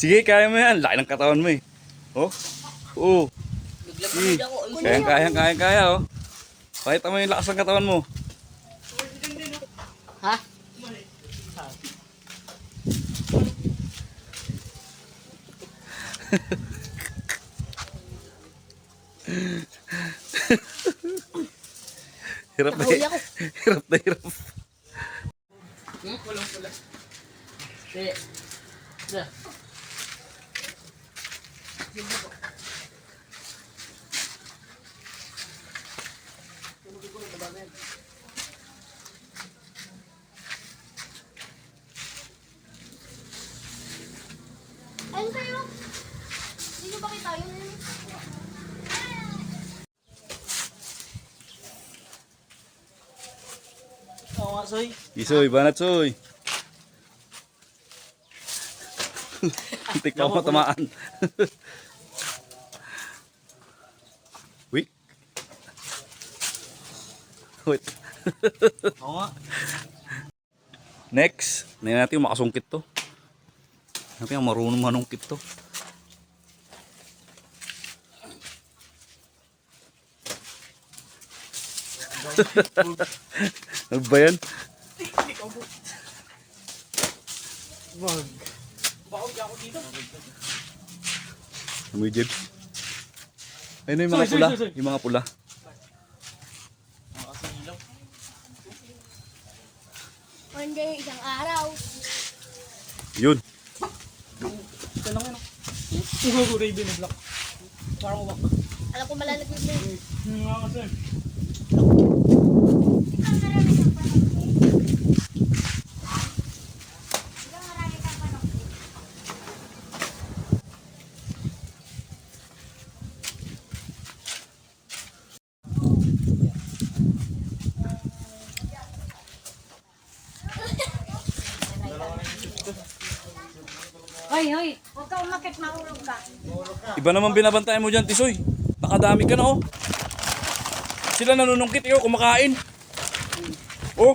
Sige, kaya mo yan. Laki ng katawan mo eh. Oh. Oo. Ako. Ayun. Kaya, kaya, kaya, kaya, oh. Pakita mo yung lakas ng katawan mo. Ha? Hirap na, hirap na, hirap. Hmm? Walang pula. Sige. Sige. Ayun kayo. Hindi nyo ba kita yun? Oo nga, Soy. Isoy, banat soy. Tik pa mo tamaan. Wait. Wait. Oo nga. Next, na natin yung makasungkit to. Natin yung marunong manungkit to. ano ba yan? Wag. Bakit ako dito? Amoy Jebs. Ayun yung mga soy, pula. soy, soy. Yung mga pula. One day, isang araw. Yun. Ito lang yun. Uhago Raven na black. Parang uwak. Alam ko malalaglag na yun. Hmm, nga kasi. Hoy, hoy, huwag ka umakit, mahulog ka. Iba naman binabantayan mo dyan, Tisoy. Nakadami ka na, oh. Sila nanunungkit, ikaw kumakain. Oh,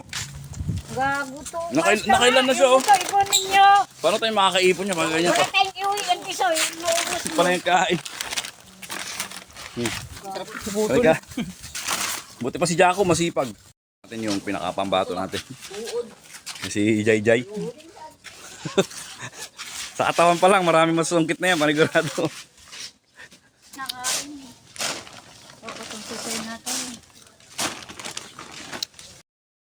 Gago to. Nakail- nakailan na siya, oh. Ito, ipunin nyo. paano tayo makakaipon niya? Pag ganyan pa. Wala tayong iuwi tisoy. Naubos mo. Pala yung kain. Hmm. Talaga. Buti pa si Jaco, masipag. Natin yung pinakapambato natin. Si Jai Jai. Sa katawan pa lang, maraming masungkit na yan, panigurado.